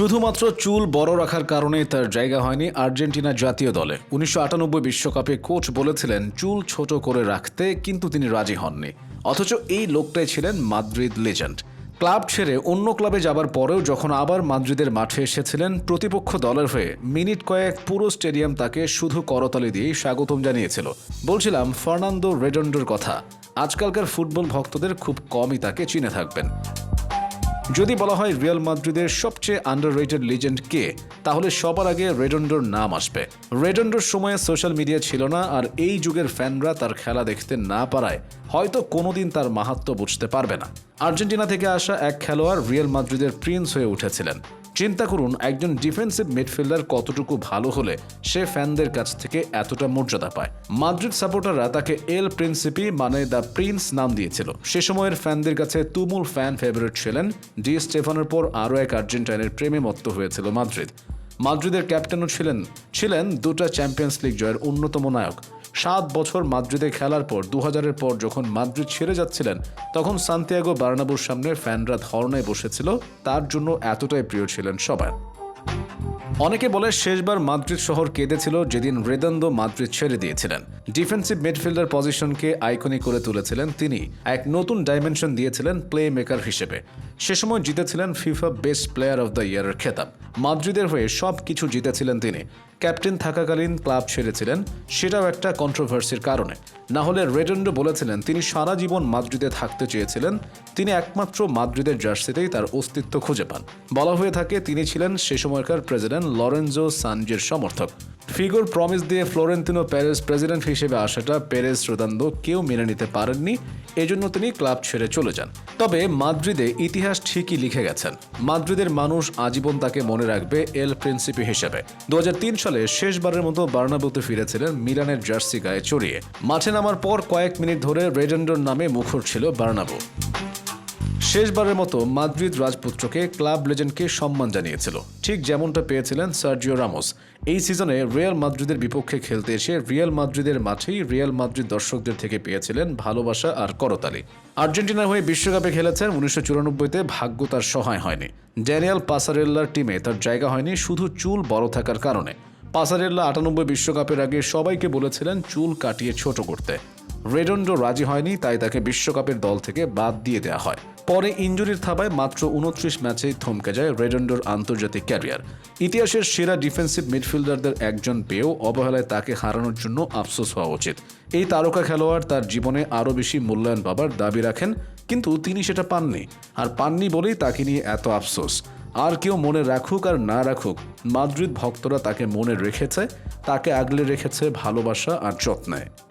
শুধুমাত্র চুল বড় রাখার কারণে তার জায়গা হয়নি আর্জেন্টিনা জাতীয় দলে। উনিশশো বিশ্বকাপে কোচ বলেছিলেন, চুল ছোট করে রাখতে কিন্তু তিনি রাজি হননি। অথচ এই লোকটাই ছিলেন মাদ্রিদ লেজেন্ড ক্লাব ছেড়ে অন্য ক্লাবে যাবার পরেও যখন আবার মাদ্রিদের মাঠে এসেছিলেন, প্রতিপক্ষ দলের হয়ে মিনিট কয়েক পুরো স্টেডিয়াম তাকে শুধু করতালি দিয়েই স্বাগতম জানিয়েছিল। বলছিলাম, ফার্নান্দো রেডন্ডোর কথা। আজকালকার ফুটবল ভক্তদের খুব কমই তাকে চিনে থাকবেন। যদি বলা হয় রিয়াল মাদ্রিদের সবচেয়ে আন্ডার রেটেড লিজেন্ড কে, তাহলে সবার আগে রেডন্ডোর নাম আসবে। রেডন্ডোর সময়ে সোশ্যাল মিডিয়া ছিল না আর এই যুগের ফ্যানরা তার খেলা দেখতে না পারায় হয়তো কোনোদিন তার মাহাত্ম বুঝতে পারবে না। আর্জেন্টিনা থেকে আসা এক খেলোয়াড় রিয়াল মাদ্রিদের প্রিন্স হয়ে উঠেছিলেন। চিন্তা করুন, একজন ডিফেন্সিভ মিডফিল্ডার কতটুকু ভালো হলে সে ফ্যানদের কাছ থেকে এতটা মর্যাদা পায়। মাদ্রিদ সাপোর্টাররা তাকে এল প্রিন্সিপি মানে দ্য প্রিন্স নাম দিয়েছিল। সে সময়ের ফ্যানদের কাছে তুমুল ফ্যান ফেভারিট ছিলেন। ডি স্টেফানের পর আরও এক আর্জেন্টাইনের প্রেমে মত্ত হয়েছিল মাদ্রিদ। মাদ্রিদের ক্যাপ্টেনও ছিলেন ছিলেন দুটা চ্যাম্পিয়ন্স লিগ জয়ের অন্যতম নায়ক। সাত বছর মাদ্রিদে খেলার পর দু হাজারের পর যখন মাদ্রিদ ছেড়ে যাচ্ছিলেন, তখন সান্তিয়াগো বার্নাবুর সামনে ফ্যানরা ধর্নায় বসেছিল, তার জন্য এতটাই প্রিয় ছিলেন সবার অনেকে বলে শেষবার মাদ্রিদ শহর কেঁদেছিল যেদিন রেদান্দো মাদ্রিদ ছেড়ে দিয়েছিলেন। ডিফেন্সিভ মিডফিল্ডার পজিশনকে আইকনি করে তুলেছিলেন তিনি। এক নতুন ডাইমেনশন দিয়েছিলেন প্লে মেকার হিসেবে। সে সময় জিতেছিলেন FIFA best player of the ইয়ারের খেতাব। মাদ্রিদের হয়ে সব কিছু জিতেছিলেন তিনি। ক্যাপ্টেন থাকাকালীন ক্লাব ছেড়েছিলেন, সেটাও একটা কন্ট্রোভার্সির কারণে। না হলে রেডেন্ডো বলেছিলেন তিনি সারা জীবন মাদ্রিদে থাকতে চেয়েছিলেন, তিনি একমাত্র মাদ্রিদের জার্সিতেই তার অস্তিত্ব খুঁজে পান। বলা হয়ে থাকে তিনি ছিলেন সে সময়কার প্রেসিডেন্ট লরেন্জো সানজের সমর্থক। ফিগোর প্রমিস দিয়ে ফ্লোরেন্তিনো প্যারেস প্রেসিডেন্ট হিসেবে আসাটা পেরেস রোদান্দো কেউ মেনে নিতে পারেননি, এজন্য তিনি ক্লাব ছেড়ে চলে যান। তবে মাদ্রিদে ইতিহাস ঠিকই লিখে গেছেন। মাদ্রিদের মানুষ আজীবন তাকে মনে রাখবে এল প্রিন্সিপি হিসেবে। দু হাজার তিন সালে শেষবারের মতো বার্নাবুতে ফিরেছিলেন মিলানের জার্সি গায়ে চড়িয়ে। মাঠে নামার পর কয়েক মিনিট ধরে রেডেন্ডোর নামে মুখর ছিল বার্নাবু। শেষবারের মতো মাদ্রিদ রাজপুত্রকে ক্লাব লেজেন্ডকে সম্মান জানিয়েছিল। ঠিক যেমনটা পেয়েছিলেন সার্জিও রামোস। এই সিজনে রিয়াল মাদ্রিদের বিপক্ষে খেলতে এসে রিয়াল মাদ্রিদের মাঠেই রিয়াল মাদ্রিদ দর্শকদের থেকে পেয়েছিলেন ভালোবাসা আর করতালি। আর্জেন্টিনার হয়ে বিশ্বকাপে খেলেছেন, উনিশশো চুরানব্বইতে ভাগ্য তার সহায় হয়নি। ড্যানিয়াল পাসারেল্লার টিমে তার জায়গা হয়নি শুধু চুল বড় থাকার কারণে। পাসারেল্লা আটানব্বই বিশ্বকাপের আগে সবাইকে বলেছিলেন চুল কাটিয়ে ছোট করতে। রেডন্ডো রাজি হয়নি, তাই তাকে বিশ্বকাপের দল থেকে বাদ দিয়ে দেওয়া হয়। পরে ইঞ্জুরির থাবায় মাত্র উনত্রিশ ম্যাচেই থমকে যায় রেডন্ডোর আন্তর্জাতিক ক্যারিয়ার। ইতিহাসের সেরা ডিফেন্সিভ মিডফিল্ডারদের একজন পেয়েও অবহেলায় তাকে হারানোর জন্য আফসোস হওয়া উচিত। এই তারকা খেলোয়াড় তার জীবনে আরও বেশি মূল্যায়ন পাবার দাবি রাখেন, কিন্তু তিনি সেটা পাননি। আর পাননি বলেই তাকে নিয়ে এত আফসোস। আর কেউ মনে রাখুক আর না রাখুক, মাদ্রিদ ভক্তরা তাকে মনে রেখেছে, তাকে আগলে রেখেছে ভালোবাসা আর যত্নে।